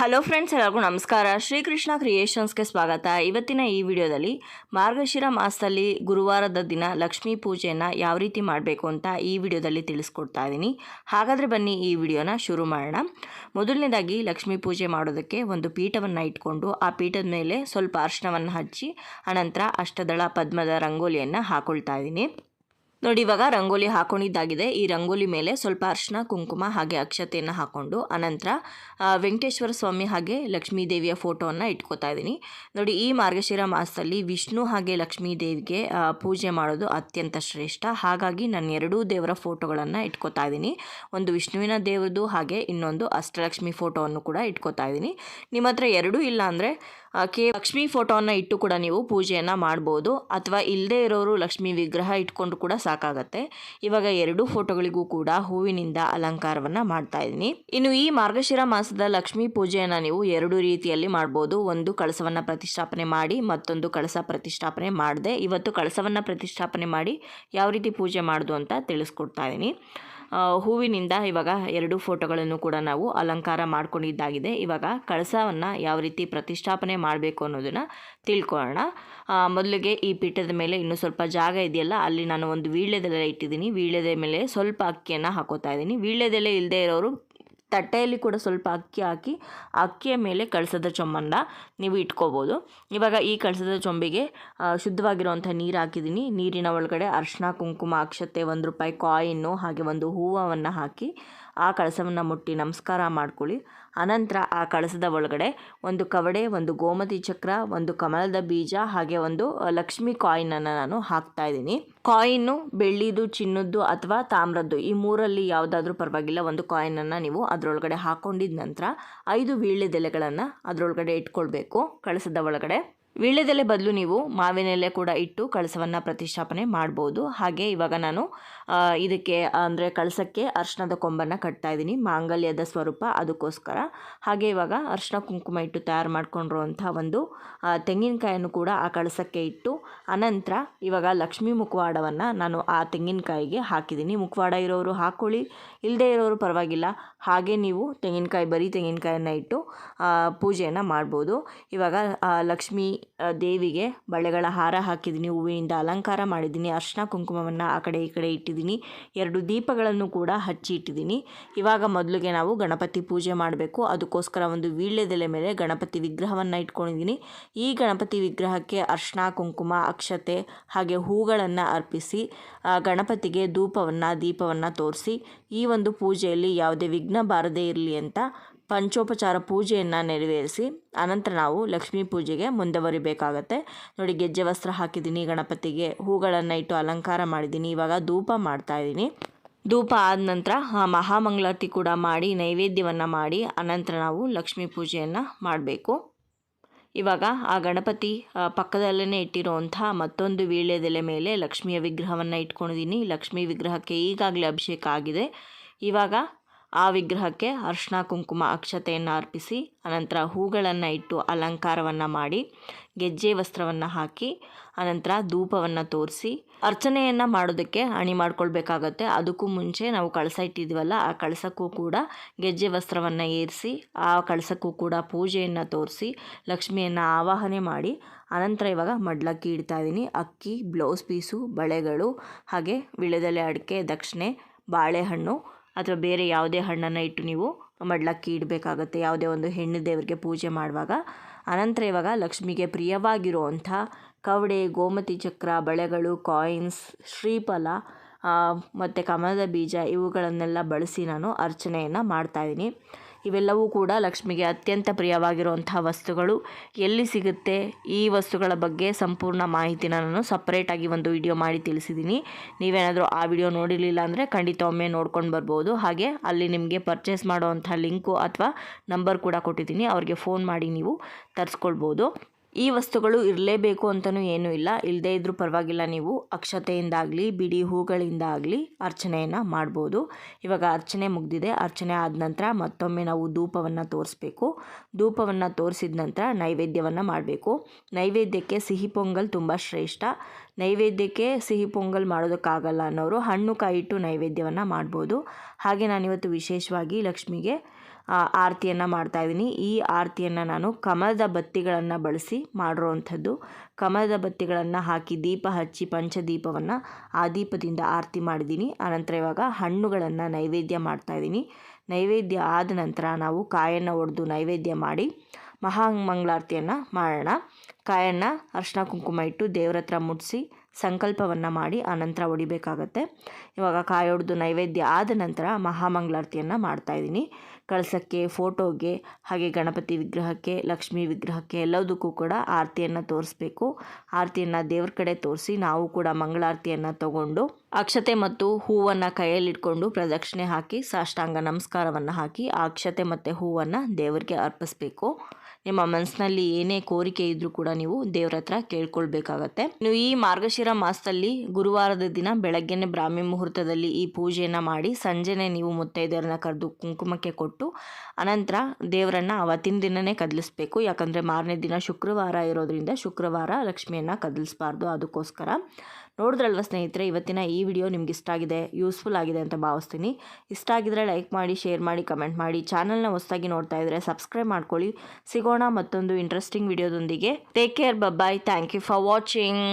Hello friends, ಎಲ್ಲರಿಗೂ ನಮಸ್ಕಾರ. ಶ್ರೀಕೃಷ್ಣ ಕ್ರಿಯೇಷನ್ಸ್ಗೆ ಸ್ವಾಗತ. ಇವತ್ತಿನ ಈ ವಿಡಿಯೋದಲ್ಲಿ ಮಾರ್ಗಶಿರ ಮಾಸದಲ್ಲಿ ಗುರುವಾರದ ದಿನ ಲಕ್ಷ್ಮೀ ಪೂಜೆಯನ್ನು ಯಾವ ರೀತಿ ಮಾಡಬೇಕು ಅಂತ ಈ ವಿಡಿಯೋದಲ್ಲಿ ತಿಳಿಸ್ಕೊಡ್ತಾ ಇದ್ದೀನಿ ಹಾಗಾದರೆ ಬನ್ನಿ ಈ ವಿಡಿಯೋನ ಶುರು ಮಾಡೋಣ. ಮೊದಲನೇದಾಗಿ ಲಕ್ಷ್ಮೀ ಪೂಜೆ ಮಾಡೋದಕ್ಕೆ ಒಂದು ಪೀಠವನ್ನು ಇಟ್ಕೊಂಡು ಆ ಪೀಠದ ಮೇಲೆ ಸ್ವಲ್ಪ ಅರ್ಶನವನ್ನು ಹಚ್ಚಿ, ಅನಂತರ ಅಷ್ಟದಳ ಪದ್ಮದ ರಂಗೋಲಿಯನ್ನು ಹಾಕೊಳ್ತಾ ಇದ್ದೀನಿ ನೋಡಿ, ಇವಾಗ ರಂಗೋಲಿ ಹಾಕೊಂಡಿದ್ದಾಗಿದೆ. ಈ ರಂಗೋಲಿ ಮೇಲೆ ಸ್ವಲ್ಪ ಅರ್ಶಿನ, ಕುಂಕುಮ ಹಾಗೆ ಅಕ್ಷತೆಯನ್ನು ಹಾಕ್ಕೊಂಡು ಅನಂತರ ವೆಂಕಟೇಶ್ವರ ಸ್ವಾಮಿ ಹಾಗೆ ಲಕ್ಷ್ಮೀ ದೇವಿಯ ಫೋಟೋವನ್ನು ಇಟ್ಕೋತಾ ಇದ್ದೀನಿ. ನೋಡಿ, ಈ ಮಾರ್ಗಶಿರ ಮಾಸದಲ್ಲಿ ವಿಷ್ಣು ಹಾಗೆ ಲಕ್ಷ್ಮೀ ದೇವಿಗೆ ಪೂಜೆ ಮಾಡೋದು ಅತ್ಯಂತ ಶ್ರೇಷ್ಠ. ಹಾಗಾಗಿ ನಾನು ಎರಡೂ ದೇವರ ಫೋಟೋಗಳನ್ನು ಇಟ್ಕೋತಾ ಇದ್ದೀನಿ. ಒಂದು ವಿಷ್ಣುವಿನ ದೇವರದು ಹಾಗೆ ಇನ್ನೊಂದು ಅಷ್ಟಲಕ್ಷ್ಮಿ ಫೋಟೋವನ್ನು ಕೂಡ ಇಟ್ಕೋತಾ ಇದ್ದೀನಿ. ನಿಮ್ಮ ಹತ್ರ ಎರಡೂ ಇಲ್ಲ ಅಂದರೆ ಕೆ ಲಕ್ಷ್ಮೀ ಫೋಟೋವನ್ನು ಇಟ್ಟು ಕೂಡ ನೀವು ಪೂಜೆಯನ್ನು ಮಾಡ್ಬೋದು. ಅಥವಾ ಇಲ್ಲದೇ ಇರೋರು ಲಕ್ಷ್ಮೀ ವಿಗ್ರಹ ಇಟ್ಕೊಂಡು ಕೂಡ ಸಾಕಾಗತ್ತೆ. ಇವಾಗ ಎರಡೂ ಫೋಟೋಗಳಿಗೂ ಕೂಡ ಹೂವಿನಿಂದ ಅಲಂಕಾರವನ್ನು ಮಾಡ್ತಾ ಇದ್ದೀನಿ ಇನ್ನು ಈ ಮಾರ್ಗಶಿರ ಮಾಸದ ಲಕ್ಷ್ಮೀ ಪೂಜೆಯನ್ನು ನೀವು ಎರಡು ರೀತಿಯಲ್ಲಿ ಮಾಡ್ಬೋದು. ಒಂದು ಕಳಸವನ್ನು ಪ್ರತಿಷ್ಠಾಪನೆ ಮಾಡಿ, ಮತ್ತೊಂದು ಕಳಸ ಪ್ರತಿಷ್ಠಾಪನೆ ಮಾಡದೆ. ಇವತ್ತು ಕಳಸವನ್ನು ಪ್ರತಿಷ್ಠಾಪನೆ ಮಾಡಿ ಯಾವ ರೀತಿ ಪೂಜೆ ಮಾಡೋದು ಅಂತ ತಿಳಿಸ್ಕೊಡ್ತಾ ಇದ್ದೀನಿ ಹೂವಿನಿಂದ ಇವಾಗ ಎರಡು ಫೋಟೋಗಳನ್ನು ಕೂಡ ನಾವು ಅಲಂಕಾರ ಮಾಡ್ಕೊಂಡಿದ್ದಾಗಿದೆ. ಇವಾಗ ಕಳಸವನ್ನು ಯಾವ ರೀತಿ ಪ್ರತಿಷ್ಠಾಪನೆ ಮಾಡಬೇಕು ಅನ್ನೋದನ್ನು ತಿಳ್ಕೊಳ್ಳೋಣ. ಮೊದಲಿಗೆ ಈ ಪೀಠದ ಮೇಲೆ ಇನ್ನೂ ಸ್ವಲ್ಪ ಜಾಗ ಇದೆಯಲ್ಲ, ಅಲ್ಲಿ ನಾನು ಒಂದು ವೀಳ್ಯದೆಲೆ ಇಟ್ಟಿದ್ದೀನಿ. ವೀಳ್ಯದ ಮೇಲೆ ಸ್ವಲ್ಪ ಅಕ್ಕಿಯನ್ನು ಹಾಕೋತಾ ಇದ್ದೀನಿ. ವೀಳ್ಯದೆಲೆ ಇಲ್ಲದೆ ಇರೋರು ತಟ್ಟೆಯಲ್ಲಿ ಕೂಡ ಸ್ವಲ್ಪ ಅಕ್ಕಿ ಹಾಕಿ, ಅಕ್ಕಿಯ ಮೇಲೆ ಕಳಸದ ಚೊಂಬನ್ನ ನೀವು ಇಟ್ಕೋಬೋದು. ಇವಾಗ ಈ ಕಳಸದ ಚೊಂಬಿಗೆ ಶುದ್ಧವಾಗಿರುವಂಥ ನೀರು ಹಾಕಿದ್ದೀನಿ. ನೀರಿನ ಒಳಗಡೆ ಅರ್ಶಿನ ಕುಂಕುಮ, ಅಕ್ಷತೆ, ಒಂದು ರೂಪಾಯಿ ಕಾಯಿನ್ನು, ಹಾಗೆ ಒಂದು ಹೂವನ್ನು ಹಾಕಿ ಆ ಕಳಸವನ್ನು ಮುಟ್ಟಿ ನಮಸ್ಕಾರ ಮಾಡ್ಕೊಳ್ಳಿ. ಅನಂತರ ಆ ಕಳಸದ ಒಳಗಡೆ ಒಂದು ಕವಡೆ, ಒಂದು ಗೋಮತಿ ಚಕ್ರ, ಒಂದು ಕಮಲದ ಬೀಜ, ಹಾಗೆ ಒಂದು ಲಕ್ಷ್ಮಿ ಕಾಯಿನನ್ನು ನಾನು ಹಾಕ್ತಾ ಇದ್ದೀನಿ. ಕಾಯಿನ್ನು ಬೆಳ್ಳಿದು, ಚಿನ್ನದ್ದು ಅಥವಾ ತಾಮ್ರದ್ದು ಈ ಮೂರಲ್ಲಿ ಯಾವುದಾದ್ರೂ ಪರವಾಗಿಲ್ಲ, ಒಂದು ಕಾಯಿನನ್ನು ನೀವು ಅದರೊಳಗಡೆ ಹಾಕೊಂಡಿದ ನಂತರ ಐದು ವೀಳ್ಯದೆಲೆಗಳನ್ನು ಅದರೊಳಗಡೆ ಇಟ್ಕೊಳ್ಬೇಕು ಕಳಸದ ಒಳಗಡೆ. ವೀಳ್ಯದೆಲೆ ಬದಲು ನೀವು ಮಾವಿನ ಎಲೆ ಕೂಡ ಇಟ್ಟು ಕಳಸವನ್ನು ಪ್ರತಿಷ್ಠಾಪನೆ ಮಾಡ್ಬೋದು. ಹಾಗೆ ಇವಾಗ ನಾನು ಇದಕ್ಕೆ, ಅಂದರೆ ಕಳಸಕ್ಕೆ ಅರ್ಶನದ ಕೊಂಬನ್ನು ಕಟ್ತಾ ಇದ್ದೀನಿ. ಮಾಂಗಲ್ಯದ ಸ್ವರೂಪ ಅದಕ್ಕೋಸ್ಕರ. ಹಾಗೆ ಇವಾಗ ಅರ್ಶಿಣ ಕುಂಕುಮ ಇಟ್ಟು ತಯಾರು ಮಾಡ್ಕೊಂಡಿರುವಂಥ ಒಂದು ತೆಂಗಿನಕಾಯನ್ನು ಕೂಡ ಆ ಕಳಸಕ್ಕೆ ಇಟ್ಟು ಅನಂತರ ಇವಾಗ ಲಕ್ಷ್ಮೀ ಮುಖವಾಡವನ್ನು ನಾನು ಆ ತೆಂಗಿನಕಾಯಿಗೆ ಹಾಕಿದ್ದೀನಿ. ಮುಖವಾಡ ಇರೋರು ಹಾಕ್ಕೊಳ್ಳಿ ಇಲ್ಲದೆ ಇರೋರು ಪರವಾಗಿಲ್ಲ. ಹಾಗೆ ನೀವು ತೆಂಗಿನಕಾಯಿ, ಬರೀ ತೆಂಗಿನಕಾಯನ್ನು ಇಟ್ಟು ಪೂಜೆಯನ್ನು ಮಾಡ್ಬೋದು. ಇವಾಗ ಲಕ್ಷ್ಮೀ ದೇವಿಗೆ ಬಳೆಗಳ ಹಾರ ಹಾಕಿದ್ದೀನಿ, ಹೂವಿನಿಂದ ಅಲಂಕಾರ ಮಾಡಿದ್ದೀನಿ, ಅರ್ಶಿನ ಕುಂಕುಮವನ್ನು ಆ ಕಡೆ ಈ ಕಡೆ ಇಟ್ಟಿದ್ದೀನಿ, ಎರಡು ದೀಪಗಳನ್ನು ಕೂಡ ಹಚ್ಚಿ ಇಟ್ಟಿದ್ದೀನಿ. ಇವಾಗ ಮೊದಲಿಗೆ ನಾವು ಗಣಪತಿ ಪೂಜೆ ಮಾಡಬೇಕು. ಅದಕ್ಕೋಸ್ಕರ ಒಂದು ವೀಳ್ಯದೆಲೆ ಮೇಲೆ ಗಣಪತಿ ವಿಗ್ರಹವನ್ನು ಇಟ್ಕೊಂಡಿದ್ದೀನಿ. ಈ ಗಣಪತಿ ವಿಗ್ರಹಕ್ಕೆ ಅರ್ಶಿನ, ಕುಂಕುಮ ಅಕ್ಷತೆ ಹಾಗೆ ಹೂಗಳನ್ನು ಅರ್ಪಿಸಿ ಗಣಪತಿಗೆ ಧೂಪವನ್ನು, ದೀಪವನ್ನು ತೋರಿಸಿ, ಈ ಒಂದು ಪೂಜೆಯಲ್ಲಿ ಯಾವುದೇ ವಿಘ್ನ ಬಾರದೇ ಇರಲಿ ಅಂತ ಪಂಚೋಪಚಾರ ಪೂಜೆಯನ್ನು ನೆರವೇರಿಸಿ, ಅನಂತರ ನಾವು ಲಕ್ಷ್ಮೀ ಪೂಜೆಗೆ ಮುಂದುವರಿಬೇಕಾಗತ್ತೆ. ನೋಡಿ, ಗೆಜ್ಜೆ ವಸ್ತ್ರ ಹಾಕಿದ್ದೀನಿ, ಗಣಪತಿಗೆ ಹೂಗಳನ್ನು ಇಟ್ಟು ಅಲಂಕಾರ ಮಾಡಿದ್ದೀನಿ, ಇವಾಗ ಧೂಪ ಮಾಡ್ತಾ ಇದ್ದೀನಿ. ಧೂಪ ಆದ ನಂತರ ಮಹಾಮಂಗಳಾರತಿ ಕೂಡ ಮಾಡಿ, ನೈವೇದ್ಯವನ್ನು ಮಾಡಿ, ಅನಂತರ ನಾವು ಲಕ್ಷ್ಮೀ ಪೂಜೆಯನ್ನು ಮಾಡಬೇಕು. ಇವಾಗ ಆ ಗಣಪತಿ ಪಕ್ಕದಲ್ಲೇ ಇಟ್ಟಿರುವಂಥ ಮತ್ತೊಂದು ವೀಳ್ಯದೆಲೆ ಮೇಲೆ ಲಕ್ಷ್ಮಿಯ ವಿಗ್ರಹವನ್ನು ಇಟ್ಕೊಂಡಿದ್ದೀನಿ ಲಕ್ಷ್ಮೀ ವಿಗ್ರಹಕ್ಕೆ ಈಗಾಗಲೇ ಅಭಿಷೇಕ ಆಗಿದೆ. ಇವಾಗ ಆ ವಿಗ್ರಹಕ್ಕೆ ಅರ್ಶಿನ ಕುಂಕುಮ ಅಕ್ಷತೆಯನ್ನು ಅರ್ಪಿಸಿ, ಅನಂತರ ಹೂಗಳನ್ನು ಇಟ್ಟು ಅಲಂಕಾರವನ್ನು ಮಾಡಿ, ಗೆಜ್ಜೆ ವಸ್ತ್ರವನ್ನು ಹಾಕಿ, ಅನಂತರ ಧೂಪವನ್ನು ತೋರಿಸಿ, ಅರ್ಚನೆಯನ್ನು ಮಾಡೋದಕ್ಕೆ ಅಣಿ ಮಾಡ್ಕೊಳ್ಬೇಕಾಗತ್ತೆ. ಅದಕ್ಕೂ ಮುಂಚೆ ನಾವು ಕಳಸ ಇಟ್ಟಿದ್ವಲ್ಲ, ಆ ಕಳಸಕ್ಕೂ ಕೂಡ ಗೆಜ್ಜೆ ವಸ್ತ್ರವನ್ನು ಏರಿಸಿ, ಆ ಕಳಸಕ್ಕೂ ಕೂಡ ಪೂಜೆಯನ್ನು ತೋರಿಸಿ, ಲಕ್ಷ್ಮಿಯನ್ನು ಆವಾಹನೆ ಮಾಡಿ, ಅನಂತರ ಇವಾಗ ಮಡ್ಲಕ್ಕಿ ಇಡ್ತಾ ಇದ್ದೀನಿ. ಅಕ್ಕಿ, ಬ್ಲೌಸ್ ಪೀಸು, ಬಳೆಗಳು, ಹಾಗೆ ವಿಳೆದೆಲೆ ಅಡಿಕೆ, ದಕ್ಷಿಣೆ, ಬಾಳೆಹಣ್ಣು ಅಥವಾ ಬೇರೆ ಯಾವುದೇ ಹಣ್ಣನ್ನು ಇಟ್ಟು ನೀವು ಮಡ್ಲಕ್ಕಿ ಇಡಬೇಕಾಗತ್ತೆ. ಯಾವುದೇ ಒಂದು ಹೆಣ್ಣು ದೇವರಿಗೆ ಪೂಜೆ ಮಾಡುವಾಗ. ಅನಂತರ ಇವಾಗ ಲಕ್ಷ್ಮಿಗೆ ಪ್ರಿಯವಾಗಿರುವಂಥ ಕವಡೆ, ಗೋಮತಿ ಚಕ್ರ, ಬಳೆಗಳು ಕಾಯಿನ್ಸ್ ಶ್ರೀಫಲ ಮತ್ತು ಕಮಲದ ಬೀಜ ಇವುಗಳನ್ನೆಲ್ಲ ಬಳಸಿ ನಾನು ಅರ್ಚನೆಯನ್ನು ಮಾಡ್ತಾಯಿದ್ದೀನಿ ಇವೆಲ್ಲವೂ ಕೂಡ ಲಕ್ಷ್ಮಿಗೆ ಅತ್ಯಂತ ಪ್ರಿಯವಾಗಿರುವಂತಹ ವಸ್ತುಗಳು. ಎಲ್ಲಿ ಸಿಗುತ್ತೆ ಈ ವಸ್ತುಗಳ ಬಗ್ಗೆ ಸಂಪೂರ್ಣ ಮಾಹಿತಿನ ನಾನು ಸಪ್ರೇಟಾಗಿ ಒಂದು ವಿಡಿಯೋ ಮಾಡಿ ತಿಳಿಸಿದ್ದೀನಿ. ನೀವೇನಾದರೂ ಆ ವಿಡಿಯೋ ನೋಡಿರಲಿಲ್ಲ ಅಂದರೆ ಖಂಡಿತ ಒಮ್ಮೆ ನೋಡ್ಕೊಂಡು ಬರ್ಬೋದು. ಹಾಗೆ ಅಲ್ಲಿ ನಿಮಗೆ ಪರ್ಚೇಸ್ ಮಾಡುವಂಥ ಲಿಂಕು ಅಥವಾ ನಂಬರ್ ಕೂಡ ಕೊಟ್ಟಿದ್ದೀನಿ. ಅವ್ರಿಗೆ ಫೋನ್ ಮಾಡಿ ನೀವು ತರಿಸ್ಕೊಳ್ಬೋದು. ಈ ವಸ್ತುಗಳು ಇರಲೇಬೇಕು ಅಂತಲೂ ಏನೂ ಇಲ್ಲ. ಇಲ್ಲದೇ ಇದ್ದರೂ ಪರವಾಗಿಲ್ಲ, ನೀವು ಅಕ್ಷತೆಯಿಂದಾಗಲಿ, ಬಿಡಿ ಹೂಗಳಿಂದಾಗಲಿ ಅರ್ಚನೆಯನ್ನು ಮಾಡ್ಬೋದು. ಇವಾಗ ಅರ್ಚನೆ ಮುಗ್ದಿದೆ. ಅರ್ಚನೆ ಆದ ನಂತರ ಮತ್ತೊಮ್ಮೆ ನಾವು ಧೂಪವನ್ನು ತೋರಿಸ್ಬೇಕು. ಧೂಪವನ್ನು ತೋರಿಸಿದ ನಂತರ ನೈವೇದ್ಯವನ್ನು ಮಾಡಬೇಕು. ನೈವೇದ್ಯಕ್ಕೆ ಸಿಹಿ ಪೊಂಗಲ್ ತುಂಬ ಶ್ರೇಷ್ಠ. ನೈವೇದ್ಯಕ್ಕೆ ಸಿಹಿ ಪೊಂಗಲ್ ಮಾಡೋದಕ್ಕಾಗಲ್ಲ ಅನ್ನೋರು ಹಣ್ಣು ಕಾಯಿ ಇಟ್ಟು ನೈವೇದ್ಯವನ್ನು ಮಾಡ್ಬೋದು. ಹಾಗೆ ನಾನಿವತ್ತು ವಿಶೇಷವಾಗಿ ಲಕ್ಷ್ಮಿಗೆ ಆರತಿಯನ್ನು ಮಾಡ್ತಾಯಿದ್ದೀನಿ ಈ ಆರತಿಯನ್ನು ನಾನು ಕಮಲದ ಬತ್ತಿಗಳನ್ನು ಬಳಸಿ ಮಾಡಿರೋವಂಥದ್ದು. ಕಮಲದ ಬತ್ತಿಗಳನ್ನು ಹಾಕಿ ದೀಪ ಹಚ್ಚಿ ಪಂಚದೀಪವನ್ನು ಆ ದೀಪದಿಂದ ಆರತಿ ಮಾಡಿದ್ದೀನಿ. ಆನಂತರ ಇವಾಗ ಹಣ್ಣುಗಳನ್ನು ನೈವೇದ್ಯ ಮಾಡ್ತಾಯಿದ್ದೀನಿ ನೈವೇದ್ಯ ಆದ ನಂತರ ನಾವು ಕಾಯನ್ನು ಒಡೆದು ನೈವೇದ್ಯ ಮಾಡಿ ಮಹಾಮಂಗಳಾರತಿಯನ್ನು ಮಾಡೋಣ. ಕಾಯನ್ನು ಅರ್ಶಿನ ಕುಂಕುಮ ಇಟ್ಟು ದೇವ್ರ ಹತ್ರ ಮುಟ್ಸಿ ಸಂಕಲ್ಪವನ್ನು ಮಾಡಿ ಆನಂತರ ಹೊಡಿಬೇಕಾಗತ್ತೆ ಇವಾಗ ಕಾಯಿ ನೈವೇದ್ಯ ಆದ ನಂತರ ಮಹಾಮಂಗಳಾರತಿಯನ್ನು ಮಾಡ್ತಾಯಿದ್ದೀನಿ ಕಳಸಕ್ಕೆ, ಫೋಟೋಗೆ, ಹಾಗೆ ಗಣಪತಿ ವಿಗ್ರಹಕ್ಕೆ, ಲಕ್ಷ್ಮೀ ವಿಗ್ರಹಕ್ಕೆ ಎಲ್ಲದಕ್ಕೂ ಕೂಡ ಆರತಿಯನ್ನು ತೋರಿಸ್ಬೇಕು. ಆರತಿಯನ್ನು ದೇವ್ರ ಕಡೆ ತೋರಿಸಿ ನಾವು ಕೂಡ ಮಂಗಳಾರತಿಯನ್ನು ತಗೊಂಡು ಅಕ್ಷತೆ ಮತ್ತು ಹೂವನ್ನು ಕೈಯಲ್ಲಿಟ್ಕೊಂಡು ಪ್ರದಕ್ಷಿಣೆ ಹಾಕಿ ಸಾಷ್ಟಾಂಗ ನಮಸ್ಕಾರವನ್ನು ಹಾಕಿ ಆ ಅಕ್ಷತೆ ಮತ್ತು ಹೂವನ್ನು ದೇವರಿಗೆ ಅರ್ಪಿಸ್ಬೇಕು. ನಿಮ್ಮ ಮನಸ್ಸಿನಲ್ಲಿ ಏನೇ ಕೋರಿಕೆ ಇದ್ದರೂ ಕೂಡ ನೀವು ದೇವ್ರ ಹತ್ರ ಕೇಳ್ಕೊಳ್ಬೇಕಾಗತ್ತೆ. ನೀವು ಈ ಮಾರ್ಗಶಿರ ಮಾಸದಲ್ಲಿ ಗುರುವಾರದ ದಿನ ಬೆಳಗ್ಗೆನೆ ಬ್ರಾಹ್ಮಿ ಮುಹೂರ್ತದಲ್ಲಿ ಈ ಪೂಜೆಯನ್ನು ಮಾಡಿ ಸಂಜೆನೆ ನೀವು ಮುತ್ತೈದೆಯರನ್ನ ಕರೆದು ಕುಂಕುಮಕ್ಕೆ ಕೊಟ್ಟು ಅನಂತರ ದೇವರನ್ನು ಅವತ್ತಿನ ದಿನನೇ ಕದಲಿಸ್ಬೇಕು. ಯಾಕಂದರೆ ಮಾರನೇ ದಿನ ಶುಕ್ರವಾರ ಇರೋದ್ರಿಂದ ಶುಕ್ರವಾರ ಲಕ್ಷ್ಮಿಯನ್ನು ಕದಲಿಸ್ಬಾರ್ದು. ಅದಕ್ಕೋಸ್ಕರ ನೋಡಿದ್ರಲ್ವ ಸ್ನೇಹಿತರೆ, ಇವತ್ತಿನ ಈ ವಿಡಿಯೋ ನಿಮ್ಗೆ ಇಷ್ಟ ಆಗಿದೆ, ಯೂಸ್ಫುಲ್ ಆಗಿದೆ ಅಂತ ಭಾವಿಸ್ತೀನಿ. ಇಷ್ಟ ಆಗಿದ್ರೆ ಲೈಕ್ ಮಾಡಿ, ಶೇರ್ ಮಾಡಿ, ಕಮೆಂಟ್ ಮಾಡಿ. ಚಾನಲ್ನ ಹೊಸದಾಗಿ ನೋಡ್ತಾ ಇದ್ದರೆ ಸಬ್ಸ್ಕ್ರೈಬ್ ಮಾಡ್ಕೊಳ್ಳಿ. ಸಿಗೋಣ ಮತ್ತೊಂದು interesting ವಿಡಿಯೋದೊಂದಿಗೆ. Take care bye bye thank you for watching